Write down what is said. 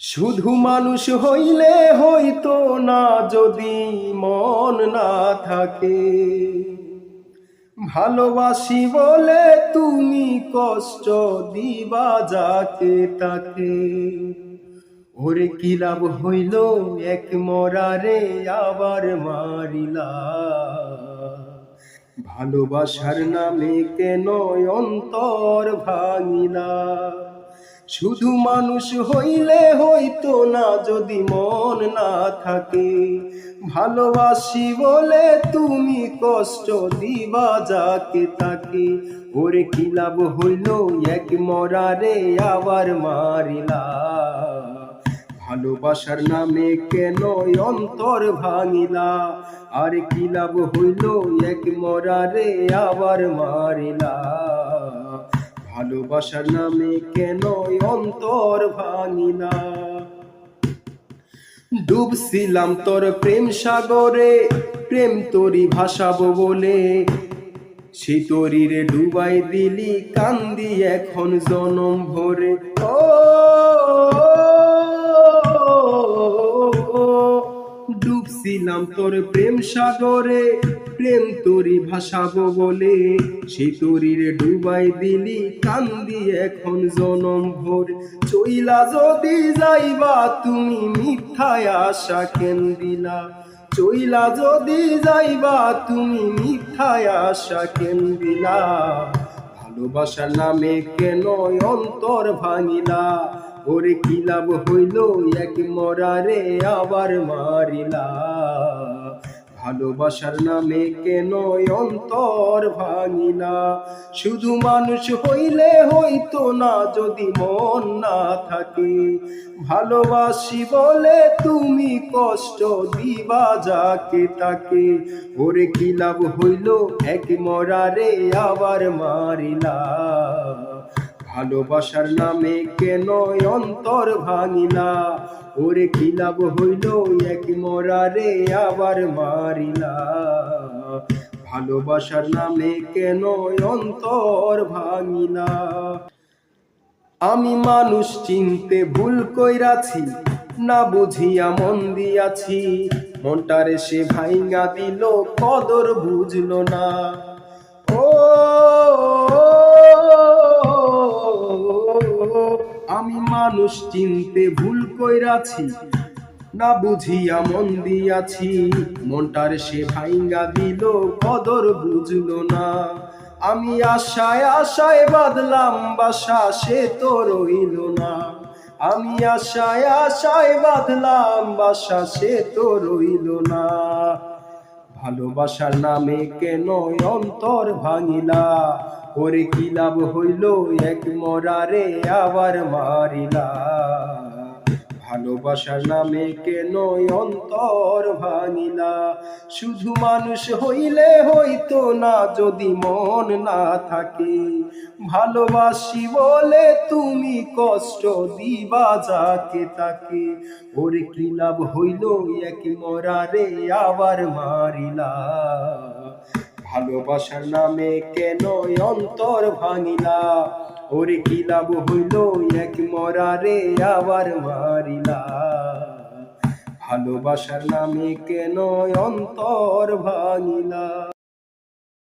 শুধু মানুষ হইলে হইতো না, যদি মন না থাকে। ভালোবাসি বলে তুমি কষ্ট দিবা যাকে তাকে। ওরে কি লাভ হইল এক মরারে আবার মারিলা? ভালোবাসার নামে কেন অন্তর ভাঙিলা? শুধু মানুষ হইলে হইতো না, যদি মন না থাকে। ভালোবাসি বলে তুমি কষ্ট দিবা যাকে তাকে। ওরে কি লাভ হইল? এক মরারে আবার মারিলা। ভালোবাসার নামে কেন অন্তর ভাঙিলা? আর কি লাভ হইল? এক মরারে আবার মারিলা। ভালোবাসার নামে কেন অন্তর ভাঙিলা ডুবছিলাম তোর প্রেম সাগরে, প্রেম তোরি ভাসাবো বলে। শীতরীরে তরিরে ডুবাই দিলি, কান্দি এখন জনম ভরে। ও ডুবছিলাম তোর প্রেম সাগরে, প্রেম তোরি ভাসাবো বলে। সেই তরিরে ডুবাই দিলি, কান্দি এখন জনম ভোর। চইলা যদি যাইবা, তুমি মিথ্যায় আশা কেন দিলা? চইলা যদি যাইবা, তুমি মিথ্যায় আশা কেন দিলা? ভালোবাসার নামে কেন অন্তর ভাঙিলা? ওরে কি লাভ হইল, এক মরারে আবার মারিলা। ভালোবাসার নামে কেন অন্তর ভাঙিলা? শুধু মানুষ হইলে হইতো না, যদি মন না থাকে। ভালোবাসি বলে তুমি কষ্ট দিবা যাকে তাকে। ওরে কি লাভ হইল, এক মরারে আবার মারিলা। ভালোবাসার নামে কেন অন্তর ভাঙিলা? ওরে কি লাভ হইল এক মরারে আবার মারিলা? ভালোবাসার নামে কেন অন্তর ভাঙিলা? আমি মানুষ চিনতে ভুল কইরাছি, না বুঝিয়া মন দিয়াছি। মনটারে সে ভাইঙ্গা দিল, কদর বুঝল না। ও মানুষ চিনতে ভুল কইরাছি, না বুঝিয়া মন দিয়াছি। মনটার সে ভাইঙ্গা দিল, কদর বুঝলো না। আমি আশায় আশায় বাদলাম বাসা, সে তো রইল না। আমি আশায় আশায় বাঁধলাম বাসা, সে তো রইল না। ভালোবাসার নামে কেন অন্তর ভাঙিলা? ওরে কি লাভ হইল? এক মরারে আবার মারিলা। ভালোবাসার নামে কেন অন্তর ভাঙিলা? শুধু মানুষ হইলে হইতো না, যদি মন না থাকে। ভালোবাসি বলে তুমি কষ্ট দিবা যাকে তাকে। ওরে কি লাভ হইল? এক মরারে আবার মারিলা। ভালোবাসার নামে কেন অন্তর ভাঙিলা? ওরে কি লাভ হইল? এক মরারে আবার মারিলা। ভালোবাসার নামে কেন অন্তর ভাঙিলা?